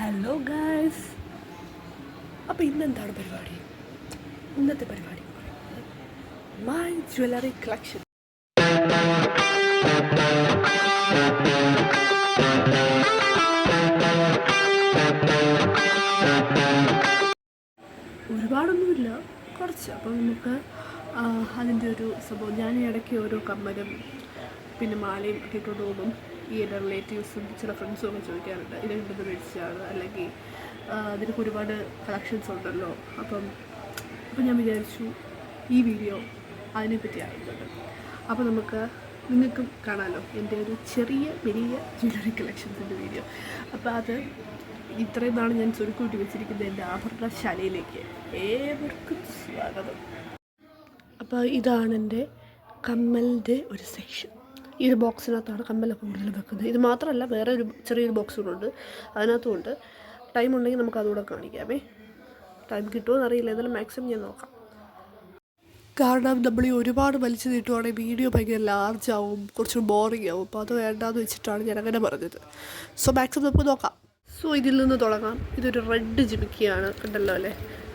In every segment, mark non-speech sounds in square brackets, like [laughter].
Hello guys അപ്പോൾ ഇന്നെന്താണ് പരിപാടി? ഇന്നത്തെ പരിപാടി മൈ ജ്വല്ലറി കളക്ഷൻ ഒരുപാടൊന്നുമില്ല. കുറച്ച്. അപ്പം നമുക്ക് അതിന്റെ ഒരു സംഭവം. ഞാൻ ഇടയ്ക്ക് ഓരോ കമ്മലും പിന്നെ മാലയും ഒക്കെ ഇട്ടുകൊണ്ട് പോകുമ്പം ഈ എന്റെ റിലേറ്റീവ്സും ചില ഫ്രണ്ട്സും ഒക്കെ ചോദിക്കാറുണ്ട് ഇത് ഉണ്ടെന്ന് മേടിച്ചാണ് അല്ലെങ്കിൽ അതിനൊക്കെ ഒരുപാട് കളക്ഷൻസ് ഉണ്ടല്ലോ. അപ്പം അപ്പം ഞാൻ വിചാരിച്ചു ഈ വീഡിയോ അതിനെപ്പറ്റി ആയിട്ടുണ്ട് അപ്പോൾ നമുക്ക് നിങ്ങൾക്കും കാണാമല്ലോ എന്റെ ഒരു ചെറിയ വലിയ ജ്വല്ലറി കളക്ഷൻസിന്റെ വീഡിയോ അപ്പോൾ അത് ഇത്രയും നാൾ ഞാൻ ചുരുക്കൂട്ടി വെച്ചിരിക്കുന്നത് എന്റെ ആഭരണശാലയിലേക്ക് ഏവർക്കും സ്വാഗതം. അപ്പോൾ ഇതാണ് എന്റെ കമ്മലിന്റെ ഒരു സെക്ഷൻ ഈ ഒരു ബോക്സിനകത്താണ് കമ്മലൊക്കെ കൂടുതൽ വെക്കുന്നത്. ഇത് മാത്രമല്ല വേറെ ഒരു ചെറിയൊരു ബോക്സ് കൂടെ ഉണ്ട്. അതിനകത്തും ഉണ്ട്. ടൈം ഉണ്ടെങ്കിൽ നമുക്ക് അതുകൂടെ കാണിക്കാമേ. ടൈം കിട്ടുമോ എന്നറിയില്ല. എന്നാലും മാക്സിമം ഞാൻ നോക്കാം. കാരണം നമ്മൾ ഈ ഒരുപാട് വലിച്ചു നീട്ടുവാണെങ്കിൽ വീഡിയോ ഭയങ്കര ലാർജ് ആവും കുറച്ച് ബോറിംഗ് ആവും. അപ്പോൾ അത് വേണ്ടാന്ന് വെച്ചിട്ടാണ് ഞാൻ അങ്ങനെ പറഞ്ഞത്. സോ മാക്സിമം നമുക്ക് നോക്കാം. സോ ഇതിൽ നിന്ന് തുടങ്ങാം. ഇതൊരു റെഡ് ജിമിക്കിയാണ്. കണ്ടല്ലോ അല്ലേ?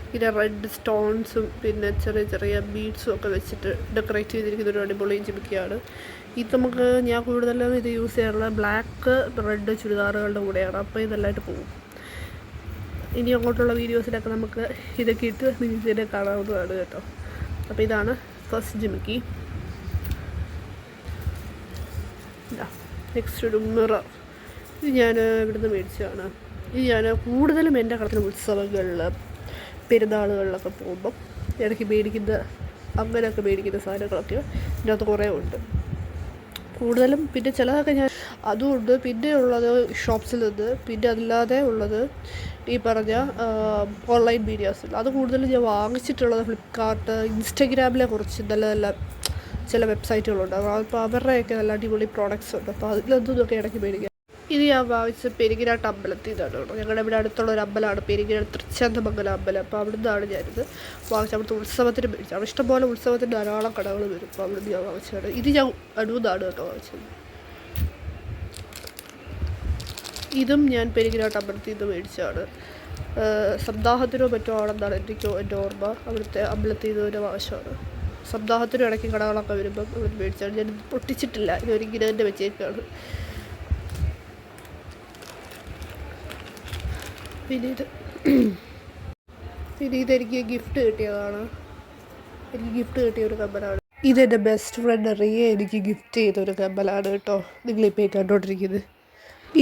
ഇതിന്റെ റെഡ് സ്റ്റോൺസും പിന്നെ ചെറിയ ചെറിയ ബീഡ്സും ഒക്കെ വെച്ചിട്ട് ഡെക്കറേറ്റ് ചെയ്തിരിക്കുന്ന ഒരു അടിപൊളി ജിമിക്കിയാണ്. ഇത് നമുക്ക് ഞാൻ കൂടുതലും ഇത് യൂസ് ചെയ്യാറുള്ളത് ബ്ലാക്ക് റെഡ് ചുരിദാറുകളുടെ കൂടെയാണ്. അപ്പോൾ ഇതെല്ലാമായിട്ട് പോകും. ഇനി അങ്ങോട്ടുള്ള വീഡിയോസിലൊക്കെ നമുക്ക് ഇതൊക്കെ ഇട്ട് ഇതിനെ കാണാവുന്നതാണ് കേട്ടോ. അപ്പോൾ ഇതാണ് ഫസ്റ്റ് ജിമിക്കി. നെക്സ്റ്റ് ഒരു മിറർ ഇത് ഞാൻ ഇവിടുന്ന് മേടിച്ചതാണ്. ഇത് ഞാൻ കൂടുതലും എന്റെ കടത്തിന് ഉത്സവങ്ങളിൽ പെരുന്നാളുകളിലൊക്കെ പോകുമ്പം ഇടയ്ക്ക് മേടിക്കുന്ന അങ്ങനെയൊക്കെ മേടിക്കുന്ന സാധനങ്ങളൊക്കെ ഇതിനകത്ത് കുറേ ഉണ്ട്. കൂടുതലും പിന്നെ ചിലതൊക്കെ ഞാൻ അതുമുണ്ട് പിന്നെ ഉള്ളത് ഷോപ്സിൽ നിന്ന് പിന്നെ അല്ലാതെ ഉള്ളത് ഈ പറഞ്ഞ ഓൺലൈൻ മീഡിയാസിൽ അത് കൂടുതലും ഞാൻ വാങ്ങിച്ചിട്ടുള്ളത് ഫ്ലിപ്കാർട്ട് ഇൻസ്റ്റഗ്രാമിലെ കുറച്ച് നല്ല നല്ല ചില വെബ്സൈറ്റുകളുണ്ട് അപ്പോൾ അവരുടെയൊക്കെ നല്ല അടിപൊളി പ്രോഡക്റ്റ്സ് ഉണ്ട്. അപ്പോൾ അതിലൊന്നും ഇതൊക്കെ ഇടയ്ക്ക് മേടിക്കാം. ഇത് ഞാൻ വാങ്ങിച്ച പെരികിനാട്ട് അമ്പലത്തിൽ നിന്നാണ് കേട്ടോ. ഞങ്ങളുടെ ഇവിടെ അടുത്തുള്ള ഒരു അമ്പലമാണ് പെരികിനാട് തൃച്ചന്തമംഗല അമ്പലം. അപ്പോൾ അവിടെ നിന്നാണ് ഞാനിത് വാങ്ങിച്ചത് അവിടുത്തെ ഉത്സവത്തിന് മേടിച്ചത് അവിടെ ഇഷ്ടംപോലെ ഉത്സവത്തിന് ധാരാളം കടകൾ വരും. അപ്പോൾ അവിടെ ഞാൻ വാങ്ങിച്ചതാണ് ഇത് ഞാൻ അടുന്നാണ് കേട്ടോ വാങ്ങിച്ചത് ഇതും ഞാൻ പെരികിനാട്ട് അമ്പലത്തിൽ നിന്ന് മേടിച്ചതാണ്. സപ്താഹത്തിനോ മറ്റോ ആണെന്നാണ് എനിക്ക് എന്റെ ഓർമ്മ. അവിടുത്തെ അമ്പലത്തിൽ നിന്ന് ഒരു വാശമാണ് സപ്താഹത്തിനും ഇടയ്ക്ക് കടകളൊക്കെ വരുമ്പം അവിടെ മേടിച്ചാണ് ഞാൻ പൊട്ടിച്ചിട്ടില്ല. ഇതൊരു ഗ്രഹന്റെ വെച്ചേക്കാണ്. പിന്നെ വിനീത് എനിക്ക് ഗിഫ്റ്റ് കിട്ടിയതാണ്. എനിക്ക് ഗിഫ്റ്റ് കിട്ടിയ ഒരു കമ്മലാണ്. ഇതെന്റെ ബെസ്റ്റ് ഫ്രണ്ട് റിയ എനിക്ക് ഗിഫ്റ്റ് ചെയ്ത ഒരു കമ്മലാണ് കേട്ടോ. നിങ്ങളിപ്പോൾ ഇപ്പോൾ കണ്ടുകൊണ്ടിരിക്കുന്നത്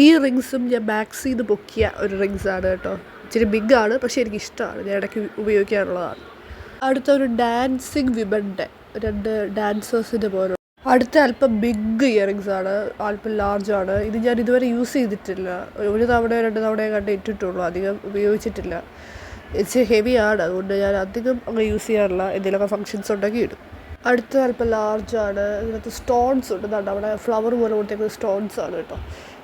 ഈ റിങ്സും ഞാൻ മാക്സിൽ നിന്ന് പൊക്കിയ ഒരു റിങ്സ് ആണ് കേട്ടോ. ഇച്ചിരി ബിഗ് ആണ് പക്ഷേ എനിക്ക് ഇഷ്ടമാണ്. ഞാൻ ഇടയ്ക്ക് ഉപയോഗിക്കാറുള്ളതാണ്. അടുത്ത ഒരു ഡാൻസിങ് വിമന്റെ രണ്ട് ഡാൻസേഴ്സിന്റെ പോലെ അടുത്ത അല്പം ബിഗ് ഇയറിങ്സ് ആണ് അല്പം ലാർജ് ആണ്. ഇത് ഞാൻ ഇതുവരെ യൂസ് ചെയ്തിട്ടില്ല. ഒരു തവണയോ രണ്ട് തവണയോ കണ്ട് ഇട്ടിട്ടുള്ളൂ. അധികം ഉപയോഗിച്ചിട്ടില്ല. ഇച്ചിരി ഹെവി ആണ്. അതുകൊണ്ട് ഞാൻ അധികം അങ്ങ് യൂസ് ചെയ്യാറില്ല. എന്തെങ്കിലുമൊക്കെ ഫങ്ഷൻസ് ഉണ്ടെങ്കിൽ ഇടും. അടുത്ത അല്പം ലാർജ് ആണ്. ഇതിനകത്ത് സ്റ്റോൺസ് ഉണ്ട്. എന്താണ് അവിടെ ഫ്ലവർ പോലെ കൊടുത്തേക്കുന്ന സ്റ്റോൺസ് ആണ് കേട്ടോ.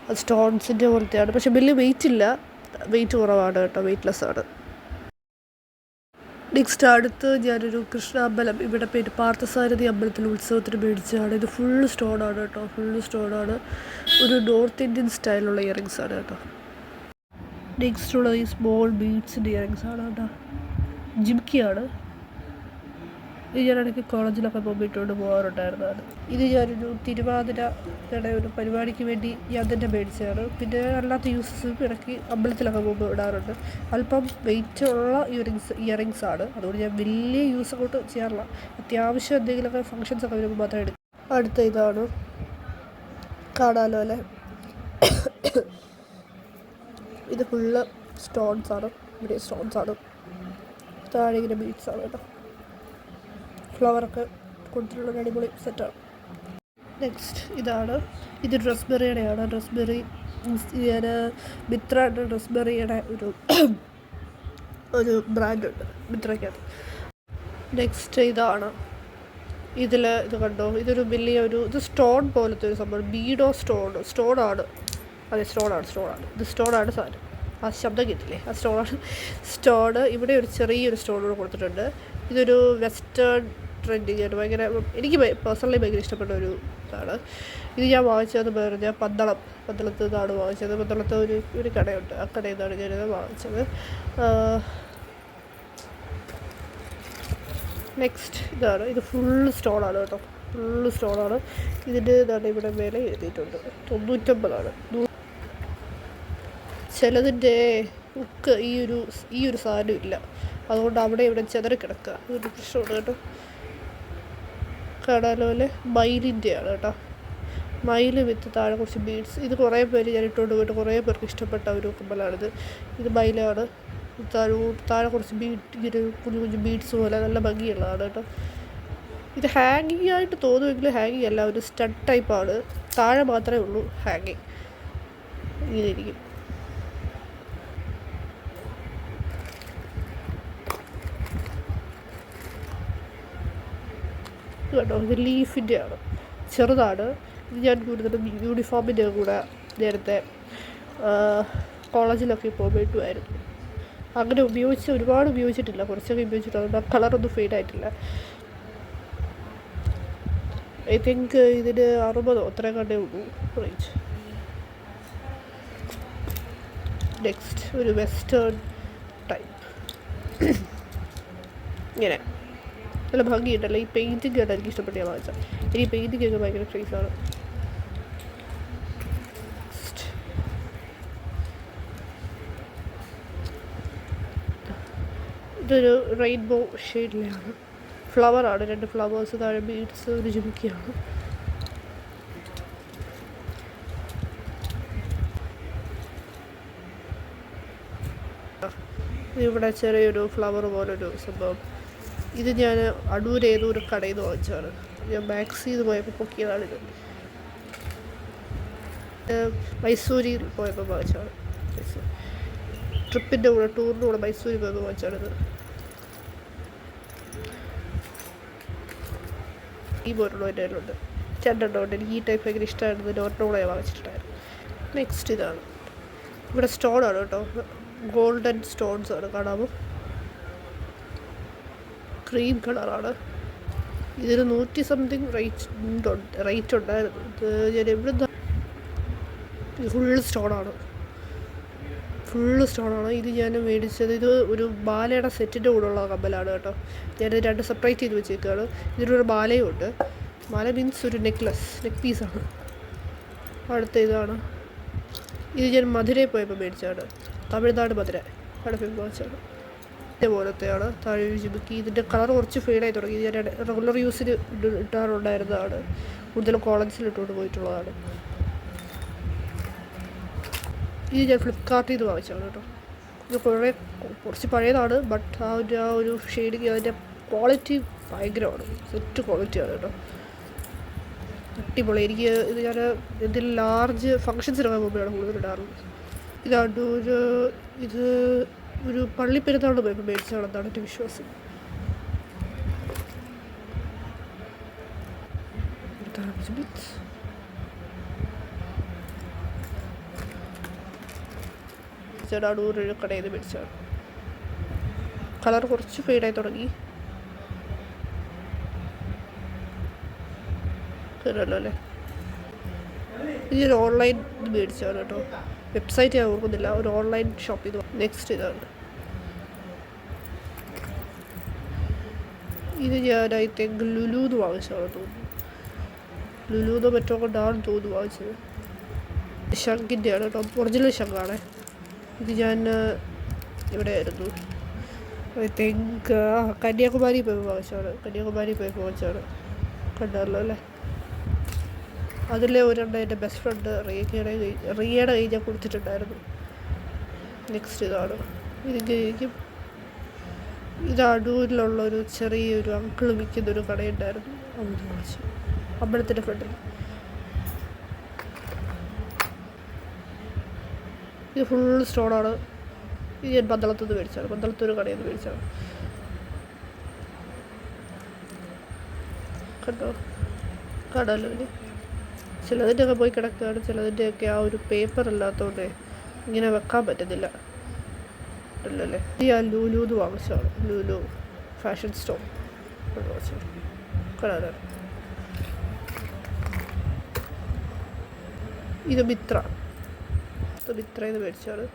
അത് സ്റ്റോൺസിന്റെ പോലത്തെയാണ്. പക്ഷേ വലിയ വെയിറ്റ് ഇല്ല. വെയിറ്റ് കുറവാണ് കേട്ടോ. വെയിറ്റ്ലെസ് ആണ്. നെക്സ്റ്റ് അടുത്ത് ഞാനൊരു കൃഷ്ണ അമ്പലം ഇവിടെ പേര് പാർത്ഥസാരഥി അമ്പലത്തിൽ ഉത്സവത്തിന് മേടിച്ചതാണ്. ഇത് ഫുള്ള് സ്റ്റോണാണ് കേട്ടോ. ഫുള്ള് സ്റ്റോണാണ് ഒരു നോർത്ത് ഇന്ത്യൻ സ്റ്റൈലുള്ള ഇയറിങ്സ് ആണ് കേട്ടോ. നെക്സ്റ്റ് ഉള്ളത് ഈ സ്മോൾ ബീഡ്സിന്റെ ഇയറിങ്സ് ആണ് കേട്ടോ. ജിംക്കിയാണ് ഇത് കോളേജിലൊക്കെ പോകുമ്പോൾ ഇട്ടുകൊണ്ട് പോകാറുണ്ടായിരുന്നതാണ് ഇത് ഞാനൊരു തിരുവാതിരയുടെ ഒരു പരിപാടിക്ക് വേണ്ടി ഞാൻ തന്നെ മേടിച്ചതാണ്. പിന്നെ അല്ലാത്ത യൂസസും ഇടയ്ക്ക് അമ്പലത്തിലൊക്കെ പോകുമ്പോൾ ഇടാറുണ്ട്. അല്പം വെയിറ്റ് ഉള്ള ഇയറിങ്സ് ഇയറിങ്സ് ആണ്. അതുകൊണ്ട് ഞാൻ വലിയ യൂസ് അങ്ങോട്ട് ചെയ്യാറില്ല. അത്യാവശ്യം എന്തെങ്കിലുമൊക്കെ ഫങ്ഷൻസ് ഒക്കെ വരുമ്പോൾ മാത്രമേ എടുക്കും അടുത്ത ഇതാണ്. കാണാലോ അല്ലേ? ഇത് ഫുള്ള് സ്റ്റോൺസ് ആണ്. ഇവിടെ സ്റ്റോൺസ് ആണ്. താഴെ ഇങ്ങനെ ആണ് കേട്ടോ. ഫ്ലവറൊക്കെ കൊടുത്തിട്ടുള്ള അടിപൊളി സെറ്റാണ്. നെക്സ്റ്റ് ഇതാണ്. ഇത് ഡ്രസ്ബെറിയുടെയാണ് ഡ്രസ്ബെറി ഞാൻ മിത്ര ഡ്രസ്ബെറിയുടെ ഒരു [coughs] ഒരു ബ്രാൻഡുണ്ട് മിത്രയ്ക്കകത്ത്. നെക്സ്റ്റ് ഇതാണ്. ഇതിൽ ഇത് കണ്ടോ? ഇതൊരു വലിയ ഒരു ഇത് സ്റ്റോൺ പോലത്തെ ഒരു സംഭവം. ബീഡോ സ്റ്റോൺ. സ്റ്റോണാണ്. അതെ സ്റ്റോണാണ് സ്റ്റോണാണ്. ഇത് സ്റ്റോണാണ് സാധനം. ആ ശബ്ദം കേട്ടില്ലേ? ആ സ്റ്റോൺ സ്റ്റോൺ ഇവിടെ ഒരു ചെറിയൊരു സ്റ്റോൺ കൂടെ കൊടുത്തിട്ടുണ്ട്. ഇതൊരു വെസ്റ്റേൺ ട്രെൻഡിങ് ആയിട്ട് ഭയങ്കര എനിക്ക് പേഴ്സണലി ഭയങ്കര ഇഷ്ടപ്പെട്ട ഒരു ഇതാണ്. ഇത് ഞാൻ വാങ്ങിച്ചതെന്ന് പറഞ്ഞാൽ പന്തളം. പന്തളത്ത് നിന്നാണ് വാങ്ങിച്ചത്. പന്തളത്ത് ഒരു ഒരു കടയുണ്ട്. ആ കടയിൽ നിന്നാണ് ഞാനിത് വാങ്ങിച്ചത്. നെക്സ്റ്റ് ഇതാണ്. ഇത് ഫുള്ള് സ്റ്റോണാണ് കേട്ടോ. ഫുള്ള് സ്റ്റോണാണ് ഇതിന്റെ ഇതാണ് ഇവിടെ മേലെ എഴുതിയിട്ടുണ്ട്. തൊണ്ണൂറ്റൊമ്പതാണ്. ചിലതിന്റെ ഉക്ക് ഈ ഒരു ഈ ഒരു സാധനം ഇല്ല. അതുകൊണ്ട് അവിടെ ഇവിടെ ചെതറി കിടക്കുക. അതൊരു പ്രശ്നമാണ് കേട്ടോ. കാണാലോലെ മയിലിന്റെയാണ് കേട്ടോ. മയിൽ വിത്ത് താഴെ കുറച്ച് ബീഡ്സ്. ഇത് കുറേ പേര് ഞാൻ ഇട്ടുകൊണ്ട് പോയിട്ട് കുറേ പേർക്ക് ഇഷ്ടപ്പെട്ട ഒരു കമ്പലാണിത് ഇത് മയിലാണ്. താഴെ താഴെ കുറച്ച് ബീഡ് ഇങ്ങനെ കുഞ്ഞു കുഞ്ഞു ബീഡ്സ് പോലെ നല്ല ഭംഗിയുള്ളതാണ് കേട്ടോ. ഇത് ഹാങ്ങിങ് ആയിട്ട് തോന്നുമെങ്കിലും ഹാങ്ങിങ് അല്ല ഒരു സ്റ്റഡ് ടൈപ്പാണ്. താഴെ മാത്രമേ ഉള്ളൂ ഹാങ്ങിങ്. ഇങ്ങനെ ഇരിക്കും. ഇത് കണ്ടോ? ഇത് ലീഫിന്റെ ആണ് ചെറുതാണ്. ഇത് ഞാൻ കൂടുതലും യൂണിഫോമിന്റെ കൂടെ നേരത്തെ കോളേജിലൊക്കെ പോകുമ്പോൾ ഇട്ടുമായിരുന്നു അങ്ങനെ ഉപയോഗിച്ച് ഒരുപാട് ഉപയോഗിച്ചിട്ടില്ല. കുറച്ചൊക്കെ ഉപയോഗിച്ചിട്ട് അതുകൊണ്ട് ആ കളറൊന്നും ഫെയ്ഡ് ആയിട്ടില്ല. ഐ തിങ്ക് ഇതിന് അറുപതോ അത്രയും കണ്ടേ ഉള്ളൂ റേഞ്ച് നെക്സ്റ്റ് ഒരു വെസ്റ്റേൺ ടൈപ്പ് [coughs] ഇങ്ങനെ. നല്ല ഭംഗിയുണ്ടല്ലോ. ഈ പെയിന്റിംഗ് ആണ് എനിക്ക് ഇഷ്ടപ്പെട്ട ഞാൻ വാങ്ങിച്ചത്. എനിക്ക് ഒക്കെ ഭയങ്കര ക്രേസാണ് ഇതൊരു റെയിൻബോ ഷെയ്ഡിലാണ് ഫ്ലവറാണ് രണ്ട് ഫ്ലവേഴ്സ് താഴെ ബീഡ്സ് ഒരു ജിമിക്കിയാണ്. ഇവിടെ ചെറിയൊരു ഫ്ലവർ പോലൊരു സംഭവം. ഇത് ഞാൻ അടൂർ ഏതോ ഒരു കടയിൽ നിന്ന് വാങ്ങിച്ചതാണ്. ഞാൻ മാക്സിൽ നിന്ന് പോയപ്പോൾ ഇത് മൈസൂരിൽ പോയപ്പോൾ വാങ്ങിച്ചതാണ്. ട്രിപ്പിന്റെ കൂടെ ടൂറിന്റെ കൂടെ മൈസൂരിൽ പോയപ്പോൾ വാങ്ങിച്ചാണിത് ഈ പോലുള്ള എന്റെ കയ്യിലുണ്ട് രണ്ടെണ്ണം ഉണ്ട്. എനിക്ക് ഈ ടൈപ്പ് ഭയങ്കര ഇഷ്ടമായിരുന്നു. ഒരെണ്ണം കൂടെ ഞാൻ വാങ്ങിച്ചിട്ടുണ്ടായിരുന്നു. നെക്സ്റ്റ് ഇതാണ്. ഇവിടെ സ്റ്റോണാണ് കേട്ടോ. ഗോൾഡൻ സ്റ്റോൺസ് ആണ്. കാണാമോ? ക്രീം കളറാണ് ഇതിന് നൂറ്റി സംതിങ് റേറ്റ് റേറ്റ് ഉണ്ടായിരുന്നു. ഇത് ഞാൻ എവിടെ ഫുള്ള് സ്റ്റോണാണ് ഫുൾ സ്റ്റോണാണ് ഇത് ഞാൻ മേടിച്ചത്. ഇത് ഒരു ബാലയുടെ സെറ്റിന്റെ കൂടെയുള്ള കമ്മലാണ് കേട്ടോ. ഞാനത് രണ്ട് സെപ്പറേറ്റ് ചെയ്ത് വെച്ചേക്കാണ്. ഇതിനൊരു ബാലയുണ്ട് മാല മീൻസ് ഒരു നെക്ലസ് നെക്ക് പീസാണ് അടുത്ത ഇതാണ്. ഇത് ഞാൻ മധുരയിൽ പോയപ്പോൾ മേടിച്ചാണ് തമിഴ്നാട് മധുര. അവിടെ പോയി വാങ്ങിച്ചതാണ് പോലത്തെയാണ് താഴെ യൂസ് ചെയ്തു ഇതിന്റെ കളർ കുറച്ച് ഫെയ്ഡായി തുടങ്ങി. ഞാൻ റെഗുലർ യൂസിന് ഇട്ടാറുണ്ടായിരുന്നതാണ്. കൂടുതലും കോളേജിൽ ഇട്ടുകൊണ്ട് പോയിട്ടുള്ളതാണ്. ഇത് ഞാൻ ഫ്ലിപ്കാർട്ടിൽ നിന്ന് വാങ്ങിച്ചതാണ് കേട്ടോ. ഇത് കുറേ കുറച്ച് പഴയതാണ് ബട്ട് ആ ഒരു ആ ഒരു ഷെയ്ഡിങ് അതിന്റെ ക്വാളിറ്റി ഭയങ്കരമാണ്. സെറ്റ് ക്വാളിറ്റിയാണ് കേട്ടോ. അടിപൊളി. എനിക്ക് ഇത് ഞാൻ ഇതിൽ ലാർജ് ഫങ്ഷൻസിനൊക്കെ പോകുമ്പോഴാണ് കൂടുതൽ ഇടാറുള്ളത്. ഇതാണ് ഒരു ഇത് ഒരു പള്ളി പെരുന്നാൾ പോയപ്പോൾ മേടിച്ചാണെന്നാണ് എന്റെ വിശ്വാസം. ചേട്ടാ കടയിൽ നിന്ന് മേടിച്ചതാണ്. കളർ കുറച്ച് ഫെയ്ഡായി തുടങ്ങി. കേട്ടല്ലോ അല്ലേ? ഇതൊരു ഓൺലൈൻ മേടിച്ചതാണ് കേട്ടോ. വെബ്സൈറ്റ് ഞാൻ ഓർക്കുന്നില്ല. ഒരു ഓൺലൈൻ ഷോപ്പ് ചെയ്ത് നെക്സ്റ്റ് ഇതാണ്. ഇത് തിങ്ക് ലുലുന്ന് വാങ്ങിച്ചതാണ് തോന്നുന്നു. ലുലുന്ന് മറ്റോ കൊണ്ടാണ് തോന്നുന്നു വാങ്ങിച്ചത്. ശങ്കിന്റെയാണ് കേട്ടോ. ഒറിജിനൽ ശങ്കാണ് ഇത് ഞാൻ എവിടെയായിരുന്നു ഐ തിങ്ക് കന്യാകുമാരി പോയി വാങ്ങിച്ചതാണ്. കന്യാകുമാരി പോയി വാങ്ങിച്ചതാണ്. കണ്ടല്ലോ അല്ലേ? അതിലെ ഒരെണ്ണം എന്റെ ബെസ്റ്റ് ഫ്രണ്ട് റിയയുടെ റിയയുടെ കൈ ഞാൻ കൊടുത്തിട്ടുണ്ടായിരുന്നു നെക്സ്റ്റ് ഇതാണ്. ഇത് കഴിക്കും ഇത് അടൂരിലുള്ള ഒരു ചെറിയൊരു അങ്കിൾ വിൽക്കുന്ന ഒരു കടയുണ്ടായിരുന്നു. അവിടെ വിളിച്ചു. അമ്പലത്തിന്റെ ഫ്രണ്ടിൽ. ഇത് ഫുൾ സ്റ്റോണാണ് ഇത് ഞാൻ പന്തളത്തു നിന്ന് മേടിച്ചാണ് പന്തളത്തൊരു കടയിൽ നിന്ന് മേടിച്ചാണ് കണ്ടോ? കടലോ ചിലതിന്റെയൊക്കെ പോയി കിടക്കുകയാണ്. ചിലതിന്റെയൊക്കെ ആ ഒരു പേപ്പർ അല്ലാത്തതുകൊണ്ട് ഇങ്ങനെ വെക്കാൻ പറ്റുന്നില്ല. അല്ലല്ലേ ആ ലൂലു എന്ന് വാങ്ങിച്ചതാണ്. Lulu fashion store. വാങ്ങിച്ചത് കാണാനാണ് ഇത് മിത്ര. ഇത് മിത്രയിൽ നിന്ന് മേടിച്ചാണ്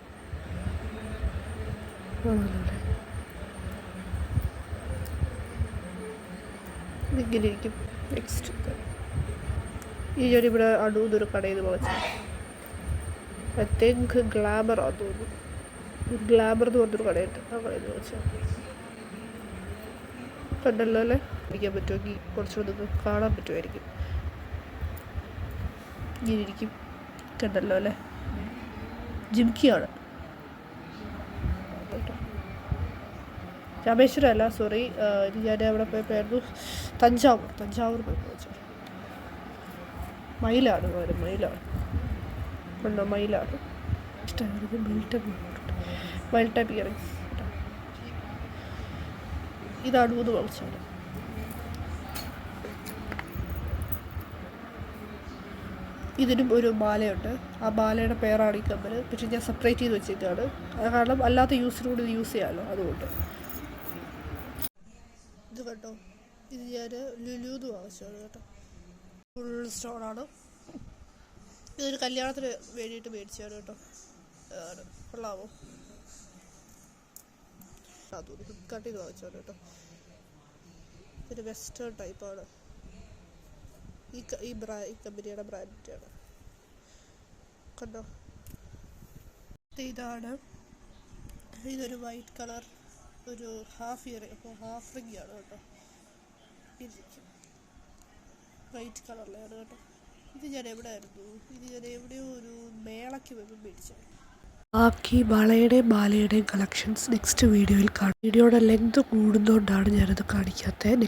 ഇങ്ങനെ ഇരിക്കും. നെക്സ്റ്റ് ഈ ഞാനിവിടെ അടുത്തൊരു കടയിൽ നിന്ന് വാങ്ങിച്ചു ഐ തിങ്ക് ഗ്ലാമർ ആണെന്ന് തോന്നുന്നു. ഗ്ലാമർ എന്ന് പറഞ്ഞൊരു കടയുണ്ട്. ആ കടയിൽ നിന്ന് വെച്ചാൽ കണ്ടല്ലോ അല്ലേ? ഇരിക്കാൻ പറ്റുമെങ്കിൽ കുറച്ചുകൂടെ കാണാൻ പറ്റുമായിരിക്കും. ഇങ്ങനെ ഇരിക്കും. കണ്ടല്ലോ അല്ലേ? കേട്ടോ. രാമേശ്വരം അല്ല സോറി ഇത് ഞാൻ അവിടെ പോയപ്പോഴായിരുന്നു തഞ്ചാവൂർ. തഞ്ചാവൂർ പോയപ്പോൾ വെച്ചു. മയിലാണ് മയിലാണ്. കണ്ടോ? മയിലാണ്. ഇഷ്ടമായിരുന്നു. ബെൽറ്റ് മയിൽ അപ്പിയറിങ്സ് ഇയറിങ്സ് ഇതാണ് മൂന്ന് വാങ്ങിച്ചത് ഇതിനും ഒരു മാലയുണ്ട് ആ മാലയുടെ പേരാണ് ഈ കമ്മൽ പക്ഷെ ഞാൻ സെപ്പറേറ്റ് ചെയ്ത് വെച്ചിട്ടാണ് അത് കാരണം അല്ലാത്ത യൂസിനോട് ഇത് യൂസ് ചെയ്യാമല്ലോ അതുകൊണ്ട്. ഇത് കേട്ടോ ഇത് ഞാൻ ലുലുന്ന് വാങ്ങിച്ചതാണ് കേട്ടോ. ഫുൾ സ്റ്റോണാണ് ഇതൊരു കല്യാണത്തിന് വേണ്ടിയിട്ട് മേടിച്ചതാണ് കേട്ടോ. ആണ്. കൊള്ളാമോ അതൊരു ഫ്ലിപ്കാർട്ടിൽ കേട്ടോ ഇതൊരു വെസ്റ്റേൺ ടൈപ്പാണ് ഈ ഈ ബ്രാ ഈ കമ്പനിയുടെ ബ്രാൻഡാണ് കണ്ടോ ഇത് ഇതാണ് ഇതൊരു വൈറ്റ് കളർ ഒരു ഹാഫ് ഇയർ അപ്പോൾ ഹാഫ് റിംഗ് ആണ് കേട്ടോ വൈറ്റ് കളറിലാണ് കേട്ടോ ഇത് ഞാൻ എവിടെ ആയിരുന്നു ഇത് ഞാൻ എവിടെയോ ഒരു മേളയ്ക്ക് പോയപ്പോൾ മേടിച്ചത് ബാക്കി വളയുടെയും മാലയുടെയും കളക്ഷൻസ് നെക്സ്റ്റ് വീഡിയോയിൽ കാണാം. വീഡിയോയുടെ ലെങ്ത് കൂടുന്നതുകൊണ്ടാണ് ഞാനത് കാണിക്കാത്തത്.